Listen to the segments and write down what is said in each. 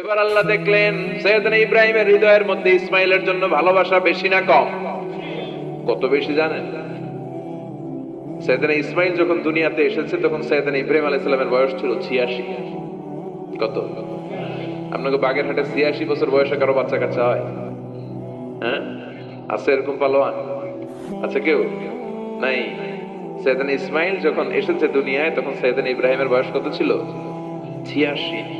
এবার আল্লাহ দেখলেন, সৈয়দনা ইব্রাহিমের হৃদয়ের মধ্যে ইসমাইলের জন্য ভালোবাসা বেশি না কম? কত বেশি জানেন? সৈয়দনা ইসমাইল যখন দুনিয়াতে এসেছে, তখন সৈয়দনা ইব্রাহিম আলাইহিস সালামের বয়স ছিল ছিয়াশি। কত? আপনাকে বাগেরহাটে ছিয়াশি বছর বয়সে কারও বাচ্চা কাচ্চা হয়? হ্যাঁ? আছে এরকম পালোয়ান? আছে কেউ? নাই। সৈয়দান ইসমাইল যখন এসেছে দুনিয়ায়, তখন সৈয়দান ইব্রাহিমের বয়স কত ছিল? ছিয়াশি।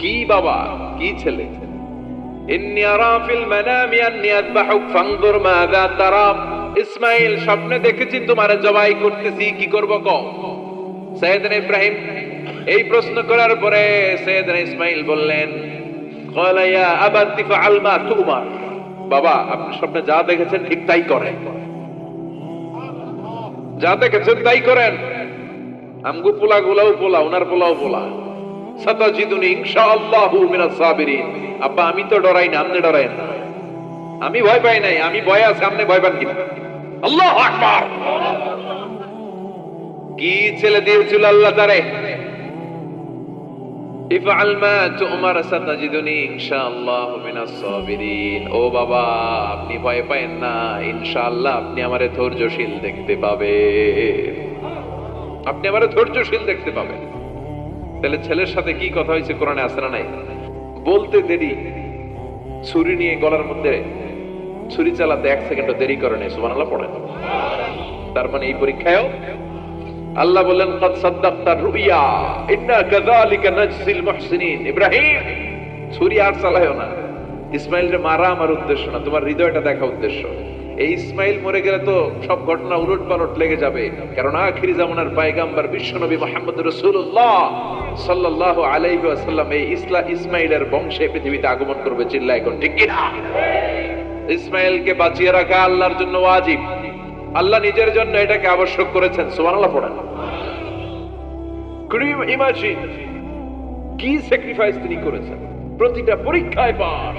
কি বাবা? কি ছেলে? ইন্নি মানামি আন্নি মাযা তারা। ইসমাইল স্বপ্নে দেখেছি জবাই করতেছি, কি করব সাইয়েদনা ইব্রাহিম এই প্রশ্ন করার পরে সাইয়েদনা ইসমাইল বললেন, ক্বালা ইয়া আবাতি ফাআল মা বাবা, আপনি স্বপ্নে যা দেখেছেন ঠিক তাই করেন। যা দেখেছেন তাই করেন। আমগু পোলা গুলাও পোলা, উনার পোলাও পোলা। আব্বা, আমি তো ডরাই না, আপনি ডরাই না আমি ভয় পাই নাই, আমি ভয় আছে, আপনি ভয় পান কিনা? কি ছেলে দিয়েছিল আল্লাহ তারে? ও বাবা, আপনি ভয় না, ইনশাআল্লাহ আপনি আমারে ধৈর্যশীল দেখতে পাবেন। আপনি আমারে ধৈর্যশীল দেখতে পাবেন। তাহলে ছেলের সাথে কি কথা হয়েছে কোরআনে আসে না নাই? বলতে দেরি। ছুরি নিয়ে গলার মধ্যে ছুরি চালাতে এক সেকেন্ড দেরি করে নেই, সুবহানাল্লাহ, পড়েন। তার মানে এই পরীক্ষায়ও আল্লাহ বললেন কদ সাদ্দাক্তা রুইয়া, ইন্না কাযালিকা নাজসিল মুহসিনিন। ইব্রাহিম, ছুরি আর চালায়ও না। ইসমাইলকে মারা আমার উদ্দেশ্য না, তোমার হৃদয়টা দেখা উদ্দেশ্য। এই ইসমাইল মরে গেলে তো সব ঘটনা উলট পালট লেগে যাবে। কারণ আখিরি জামানার পায়গাম্বার বিশ্বনবী মোহাম্মদ রাসূলুল্লাহ সাল্লাল্লাহু আলাইহি ওয়াসাল্লাম এই ইসলা ইসমাইলের বংশে পৃথিবীতে আগমন করবে চিল্লা এখন, ঠিক কিনা ইসমাইলকে বাঁচিয়ে রাখা আল্লাহর জন্য ওয়াজিব। আল্লাহ নিজের জন্য এটাকে আবশ্যক করেছেন, সুবহানাল্লাহ পড়েন। ইমাজিন কি স্যাক্রিফাইস তিনি করেছেন? প্রতিটা পরীক্ষায় পাস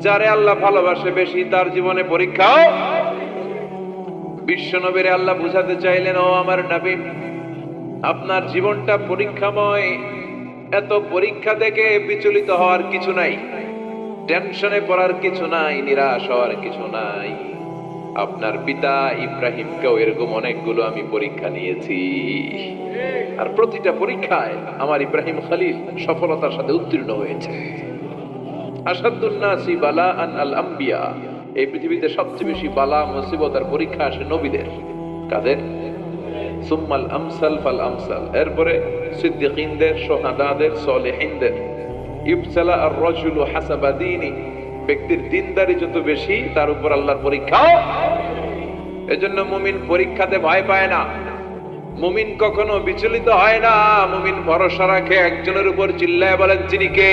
যারে আল্লাহ ভালোবাসে বেশি, তার জীবনে পরীক্ষাও। বিশ্ব নবীরে আল্লাহ বুঝাতে চাইলেন, ও আমার নবী, আপনার জীবনটা পরীক্ষাময়। এত পরীক্ষা থেকে বিচলিত হওয়ার কিছু নাই। টেনশনে পড়ার কিছু নাই, নিরাশ হওয়ার কিছু নাই। আপনার পিতা ইব্রাহিমকেও এরকম অনেকগুলো আমি পরীক্ষা নিয়েছি। আর প্রতিটা পরীক্ষায় আমার ইব্রাহিম খালিল সফলতার সাথে উত্তীর্ণ হয়েছে। এই পৃথিবীতে সবচেয়ে বেশি বালা, মুসিবত পরীক্ষা আসে নবীদের। কাদের? সুম্মাল আমসাল ফাল আমসাল। এরপরে সিদ্দিকিনদের, সোহাদাদের, সলেহিনদের। আর রজুলু ব্যক্তির দিনদারি যত বেশি, তার উপর আল্লাহর পরীক্ষাও এজন্য মুমিন পরীক্ষাতে ভয় পায় না। মুমিন কখনো বিচলিত হয় না। মুমিন ভরসা রাখে একজনের উপর, চিল্লায় বলেন, যিনি কে?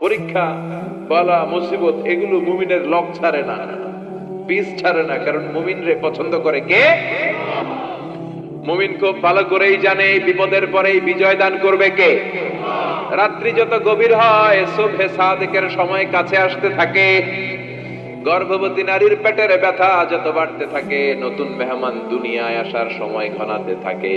পরীক্ষা, বালা, মুসিবত, এগুলো মুমিনের লক ছাড়ে না। পিস ছাড়ে না, কারণ মুমিন রে পছন্দ করে কে? মুমিন খুব ভালো করেই জানে বিপদের পরেই বিজয় দান করবে কে? রাত্রি যত গভীর হয়, শুভে সাদেকের সময় কাছে আসতে থাকে। গর্ভবতী নারীর পেটের ব্যথা যত বাড়তে থাকে, নতুন মেহমান দুনিয়ায় আসার সময় ঘনাতে থাকে।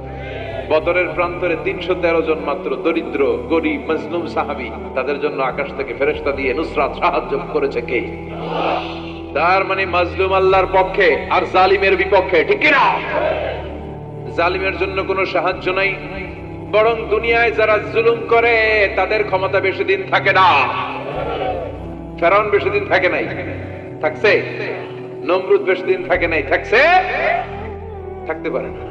বদরের প্রান্তরে তিনশো তেরো জন মাত্র দরিদ্র, গরিব, মজলুম সাহাবি। তাদের জন্য আকাশ থেকে ফেরেস্তা দিয়ে নুসরাত সাহায্য করেছে কে? তার মানে মাজলুম আল্লাহর পক্ষে আর জালিমের বিপক্ষে, ঠিক কিনা জালিমের জন্য কোনো সাহায্য নাই। বরং দুনিয়ায় যারা জুলুম করে, তাদের ক্ষমতা বেশি দিন থাকে না। ফেরাউন বেশি দিন থাকে নাই। থাকছে? নমরুদ বেশি দিন থাকে নাই। থাকছে? থাকতে পারে না।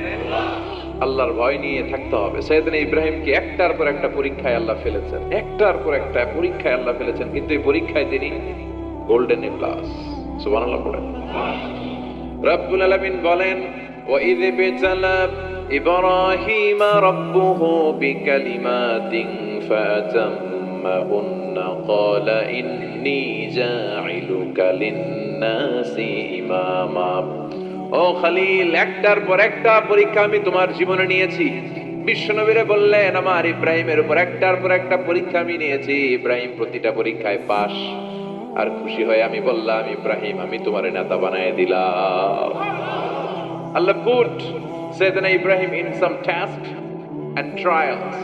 আল্লাহর ভয় নিয়ে থাকতে হবে সৈয়দিন ইব্রাহিমকে একটার পর একটা পরীক্ষায় আল্লাহ ফেলেছেন একটার পর একটা পরীক্ষায় আল্লাহ ফেলেছেন কিন্তু এই পরীক্ষায় তিনি গোল্ডেন এ প্লাস সুবহানাল্লাহ পড়েন রব্বুল আলামিন বলেন وإذ ابتلى إبراهيم ربه بكلمات فأتمهن قال إني جاعلك للناس إماما ও খালিল একটার পর একটা পরীক্ষা আমি তোমার জীবনে নিয়েছি বিশ্বনবীরে বললেন আমার ইব্রাহিমের উপর একটার পর একটা পরীক্ষা আমি নিয়েছি ইব্রাহিম প্রতিটা পরীক্ষায় পাস আর খুশি হয়ে আমি বললাম ইব্রাহিম আমি তোমার নেতা বানায় দিলাম Allah put Sayyidina Ibrahim in some tasks and trials.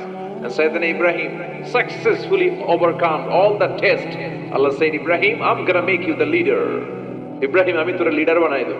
And Sayyidina Ibrahim successfully overcome all the tests. Allah said, Ibrahim, I'm gonna make you the leader. Ibrahim আমি তোর লিডার বানাই দেব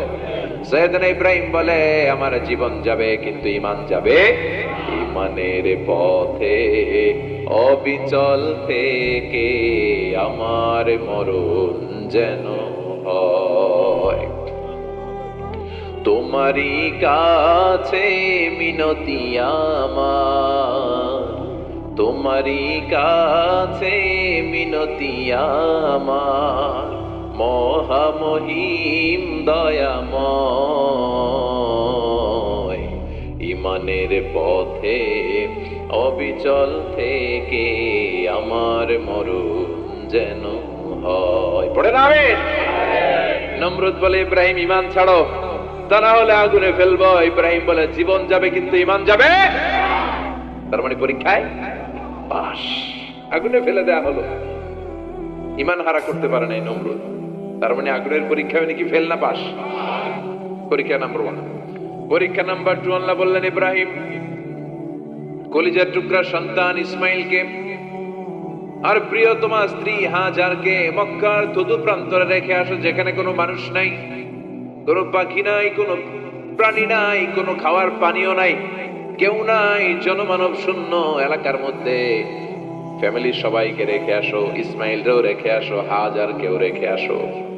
সৈয়দনা ইব্রাহিম বলে, আমার জীবন যাবে, কিন্তু ইমান যাবে ইমানের পথে। অবিচল থেকে আমার মরণ যেন হয়। তোমারই কাছে মিনতি আমার। তোমারই কাছে মিনতি আমার। মহামহিম দয়াময়। ইমানের পথে, অবিচল থেকে আমার মরণ যেন হয়। পড়ে না নমরুদ বলে, ইব্রাহিম ইমান ছাড়ো। তা না হলে আগুনে ফেলব। ইব্রাহিম বলে, জীবন যাবে, কিন্তু ইমান যাবে? তার মানে পরীক্ষায় পাস আগুনে ফেলে দেয়া হলো। ইমান হারা করতে পারে নাই নমরুদ। তার মানে আগুনের পরীক্ষায় নাকি ফেল না পাস পরীক্ষা নাম্বার ওয়ান পরীক্ষা নাম্বার টু আল্লাহ বললেন, ইব্রাহিম, কলিজার টুকরা সন্তান ইসমাইলকে আর প্রিয় তোমার স্ত্রী হাজারকে মক্কার তদু প্রান্তরে রেখে আসো, যেখানে কোনো মানুষ নাই, কোনো পাখি নাই, কোনো প্রাণী নাই, কোনো খাওয়ার পানিও নাই, কেউ নাই, জনমানব শূন্য এলাকার মধ্যে। ফ্যামিলির সবাইকে রেখে আসো, ইসমাইলরেও রেখে আসো, হাজারকেও রেখে আসো।